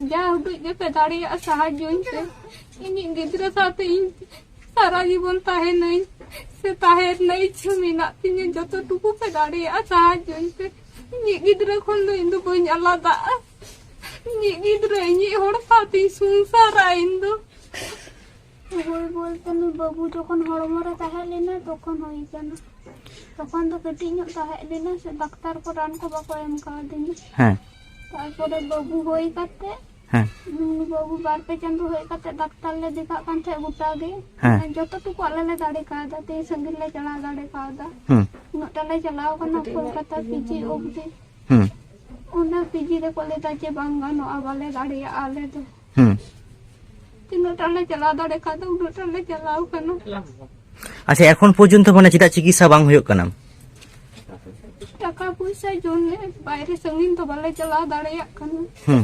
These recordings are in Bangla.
ᱡᱟ ᱦᱩᱰᱩᱡ ᱜᱮᱯᱮ ᱫᱟᱲᱮᱭᱟᱜᱼᱟ ᱥᱟᱦᱟᱡᱽᱡᱚᱧ ᱯᱮ ᱤᱧᱤᱡ ᱜᱤᱫᱽᱨᱟᱹ ᱥᱟᱶᱛᱮ ᱤᱧ ᱥᱟᱨᱟ ᱡᱤᱵᱚᱱ ᱛᱟᱦᱮᱱᱟᱹᱧ ᱥᱮ ᱛᱟᱦᱮᱸ ᱨᱮᱱᱟᱜ ᱤᱪᱪᱷᱟᱹ ᱢᱮᱱᱟᱜ ᱛᱤᱧᱟᱹ ᱡᱚᱛᱚ ᱴᱩᱠᱩ ᱯᱮ ᱫᱟᱲᱮᱭᱟᱜᱼᱟ ᱥᱟᱦᱟᱡᱽᱡᱚᱧ ᱯᱮ ᱤᱧᱤᱡ ᱜᱤᱫᱽᱨᱟᱹ ᱠᱷᱚᱱ ᱫᱚ ᱤᱧ ᱫᱚ ᱵᱟᱹᱧ ᱟᱞᱟᱫᱟᱜᱼᱟ ᱤᱧᱤᱡ ᱜᱤᱫᱽᱨᱟᱹ ᱤᱧᱤᱡ ᱦᱚᱲ ᱥᱟᱶᱛᱮᱧ ᱥᱚᱝᱥᱟᱨᱟ ᱤᱧ ᱫᱚ ᱦᱳᱭ বলতে নি বাবু যখন হড়মরে তাহলে লেনা তখন হই জানা তখন তো কেটিং তাহলে লেনা সে ডাক্তার কো রান কো বাকো এম কাদিনি হ্যাঁ তারপরে বাবু হই কাতে হ্যাঁ নুই বাবু বার পে চান্দু হই কাতে ডাক্তার লে দেখা কান থে গোটা গে হ্যাঁ। যতটুকু আলে লে দাড়ে কাদা তে সঙ্গে লে চলা দাড়ে কাদা হুম উনাটা লে চালাও কানা কলকাতা পিজি অবধি হুম ᱚᱱᱟ ᱯᱤᱡᱤ ᱨᱮᱠᱚ ᱞᱟᱹᱭᱫᱟ ᱡᱮ ᱵᱟᱝ ᱜᱟᱱᱚᱜᱼᱟ ᱵᱟᱞᱮ ᱫᱟᱲᱮᱭᱟᱜᱼᱟ ᱟᱞᱮ ᱫᱚ হুম ᱛᱤᱱᱟᱹᱜ ᱴᱟ ᱞᱮ ᱪᱟᱞᱟᱣ ᱫᱟᱲᱮ ᱠᱟᱣᱫᱟ ᱩᱱᱟᱹᱜ ᱴᱟ ᱞᱮ ᱪᱟᱞᱟᱣ ᱠᱟᱱᱟ আচ্ছা এখন পর্যন্ত মানে ᱪᱮᱫᱟᱜ চিকিৎসা ᱵᱟᱝ ᱦᱩᱭᱩᱜ ᱠᱟᱱᱟ ᱴᱟᱠᱟ ᱯᱚᱭᱥᱟ ᱡᱚᱱᱱᱮ ᱵᱟᱭᱨᱮ ᱥᱟᱺᱜᱤᱧ ᱫᱚ ᱵᱟᱞᱮ ᱪᱟᱞᱟᱣ ᱫᱟᱲᱮᱭᱟᱜ ᱠᱟᱱᱟ হুম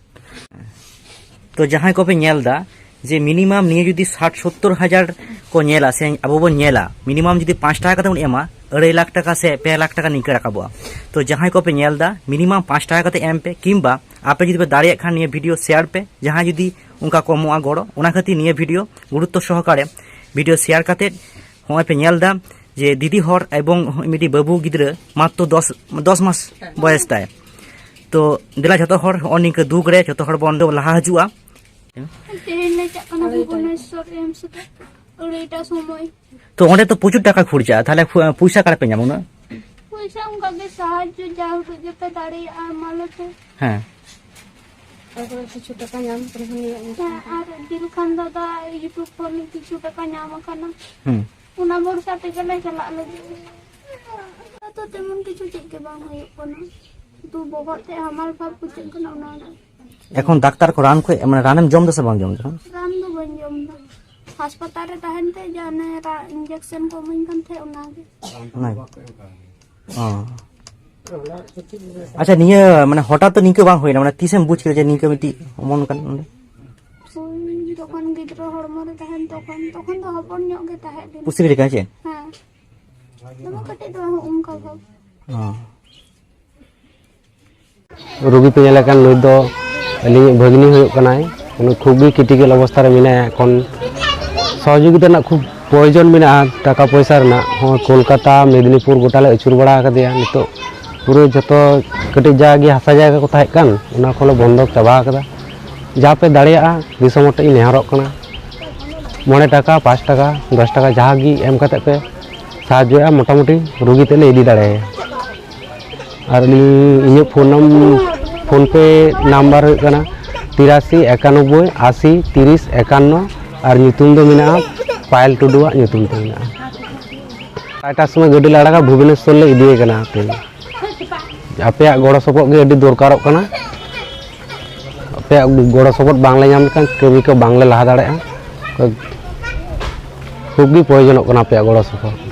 তো ᱡᱟᱦᱟᱸᱭ ᱠᱚᱯᱮ ᱧᱮᱞ ᱫᱟ যে মিনিমাম নিয়ে যদি ষাট সত্তর হাজার ᱠᱚ ᱧᱮᱞᱟ ᱥᱮ ᱟᱵᱚ ᱵᱚᱱ ᱧᱮᱞᱟ মিনিমাম যদি পাঁচ টাকা কাতে ᱵᱚᱱ ᱮᱢᱟ আড়াই লাখ টাকা সে পে লাখ টাকা নিকে রাখাবো তো জাহাঁই কপে ᱧᱮᱞ ᱫᱟ মিনিমাম পাঁচ টাকা কাতে এম পে কিংবা আপে যদি পে দাঁড়িয়ে খান নিয়ে ভিডিও শেয়ার পে জাহাঁই যদি উনকা কমোয়া গড় ওনা খাতির নিয়ে ভিডিও গুরুত্ব সহকারে ভিডিও শেয়ার কাতে হওয়াই পে ᱧᱮᱞ ᱫᱟ যে দিদি হর এবং মিটি বাবু গিদ্রে মাত্র দশ দশ মাস বয়স তাই ᱛᱚ ᱫᱮᱞᱟ ᱡᱷᱚᱛᱚ ᱦᱚᱲ ᱱᱚᱜᱼᱚᱭ ᱱᱤᱝᱠᱟᱹ ᱫᱩᱠ ᱨᱮ ᱡᱷᱚᱛᱚ ᱦᱚᱲ ᱵᱚᱱ ᱞᱟᱦᱟ ᱦᱤᱡᱩᱜᱼᱟ ᱛᱚ ᱚᱸᱰᱮ ᱛᱚ ᱯᱨᱚᱪᱩᱨ ᱴᱟᱠᱟ ᱠᱷᱚᱨᱪᱟᱜᱼᱟ ᱛᱟᱦᱞᱮ ᱯᱚᱭᱥᱟ ᱠᱟᱨᱮ ᱯᱮ ᱧᱟᱢᱟ ᱩᱱᱟᱹᱜ ᱯᱚᱭᱥᱟ ᱚᱱᱠᱟ ᱜᱮ ᱥᱟᱦᱟᱡᱡᱚ ᱡᱟ ᱦᱩᱰᱩᱡ ᱜᱮᱯᱮ ᱫᱟᱲᱮᱭᱟᱜᱼᱟ ᱢᱟᱞᱚᱛᱮ ᱦᱮᱸ তারপরে কিছু টাকা নাম করে আর দিলখান দাদা ইউটিউব ফোন কিছু টাকা নাম আকানা হুম ওনা বড় সাথে গেলে চালালে তো তেমন কিছু চেক বাং হয়ে কোনো ᱫᱩ ᱵᱚᱦᱚᱜ ᱛᱮ ᱦᱟᱢᱟᱞ ᱵᱷᱟᱵ ᱵᱩᱡᱷᱟᱹᱜ ᱠᱟᱱᱟ ᱚᱱᱟ এখন ডাক্তার ᱠᱚ ᱨᱟᱱ ᱠᱚ ᱢᱟᱱᱮ ᱨᱟᱱᱮᱢ ᱡᱚᱢ ᱫᱟ ᱥᱮ ᱵᱟᱝ ᱡᱚᱢ ᱫᱟ ᱨᱟᱱ ᱫᱚ ᱵᱟᱹᱧ ᱡᱚᱢ ᱫᱟ ᱦᱟᱥᱯᱟᱛᱟᱞ ᱨᱮ ᱛᱟᱦᱮᱱ ᱛᱮ ᱡᱟᱱᱮ ইনজেকশন ᱠᱚ ᱮᱢᱟᱹᱧ ᱠᱟᱱ ᱛᱟᱦᱮᱸ ᱚᱱᱟᱜᱮ ᱚ আচ্ছা নিয়ে মানে হঠাৎ তো নিকে বাং হইনা মানে তিসেম বুঝ কেলে যে নিকে মিটি অমন কান ওনে যখন গিদ্র হড়মো রে তাহেন তখন তখন তো হপন নিয়োগে তাহে পুসি রে কাছে হ্যাঁ তুমি কটে তো উমকা ভাব হ্যাঁ রোগী পে লেখান নুই দো আলিং ভাগনি হয়ে কানাই উনি খুবই ক্রিটিক্যাল অবস্থা রে মিনা এখন সহযোগিতা না, খুব প্রয়োজন মিনা টাকা পয়সা রে না হ্যাঁ, কলকাতা, মেদিনীপুর গোটা লে আচুর বড়া কাদিয়া নিতো পুরো যত কটি জায়গা হাসা জায়গা কো থাই কান উনা খলো বন্ধ চাবা কাদা যা পে দাঁড়িয়া দিশম টেই নেহারক কানা। মনে টাকা, পাঁচ টাকা, দশ টাকা যাহাগি এম কাতে পে সাহায্য মোটামুটি রুগী তেলে ইদি দাঁড়ায়। ᱟᱨ ᱟᱹᱞᱤᱧ ᱤᱧᱟᱹᱜ ᱯᱷᱳᱱ ᱱᱟᱢ ᱯᱷᱳᱱ ᱯᱮ ᱱᱟᱢᱵᱟᱨ ᱦᱩᱭᱩᱜ ᱠᱟᱱᱟ ᱛᱤᱨᱟᱥᱤ ᱮᱠᱟᱱᱚᱵᱵᱳᱭ ᱟᱥᱤ ᱛᱤᱨᱤᱥ ᱮᱠᱟᱱᱱᱚ ᱟᱨ ᱧᱩᱛᱩᱢ ᱫᱚ ᱢᱮᱱᱟᱜᱼᱟ ᱯᱟᱭᱮᱞ ᱴᱩᱰᱩᱣᱟᱜ ᱧᱩᱛᱩم ᱛᱮ ᱢᱮᱱᱟᱜᱼᱟ ᱴᱟᱴᱟ ᱥᱚᱢᱚᱭ ᱜᱟᱹᱰᱤ ᱞᱮ ᱟᱲᱟᱜᱟ ᱵᱷᱩᱵᱚᱱᱮᱥᱥᱚᱨ ᱞᱮ ᱤᱫᱤᱭᱮ ᱠᱟᱱᱟ ᱛᱮᱦᱮᱧ ᱟᱯᱮᱭᱟᱜ ᱜᱚᱲᱚ ᱥᱚᱯᱚᱦᱚᱫ ᱜᱮ ᱟᱹᱰᱤ ᱫᱚᱨᱠᱟᱨᱚᱜ ᱠᱟᱱᱟ ᱟᱯᱮᱭᱟᱜ ᱜᱚᱲᱚ ᱥᱚᱯᱚᱦᱚᱫ ᱵᱟᱝᱞᱮ ᱧᱟᱢ ᱞᱮᱠᱷᱟᱱ ᱠᱟᱹᱢᱤ ᱠᱚ ᱵᱟᱝᱞᱮ ᱞᱟᱦᱟ ᱫᱟᱲᱮᱭᱟᱜᱼᱟ ᱠᱷᱩᱵ ᱜᱮ ᱯᱨᱚᱭᱳᱡᱚᱱᱚᱜ ᱠᱟᱱᱟ ᱟᱯᱮᱭᱟᱜ ᱜᱚᱲᱚ ᱥᱚᱯᱚᱦᱚᱫ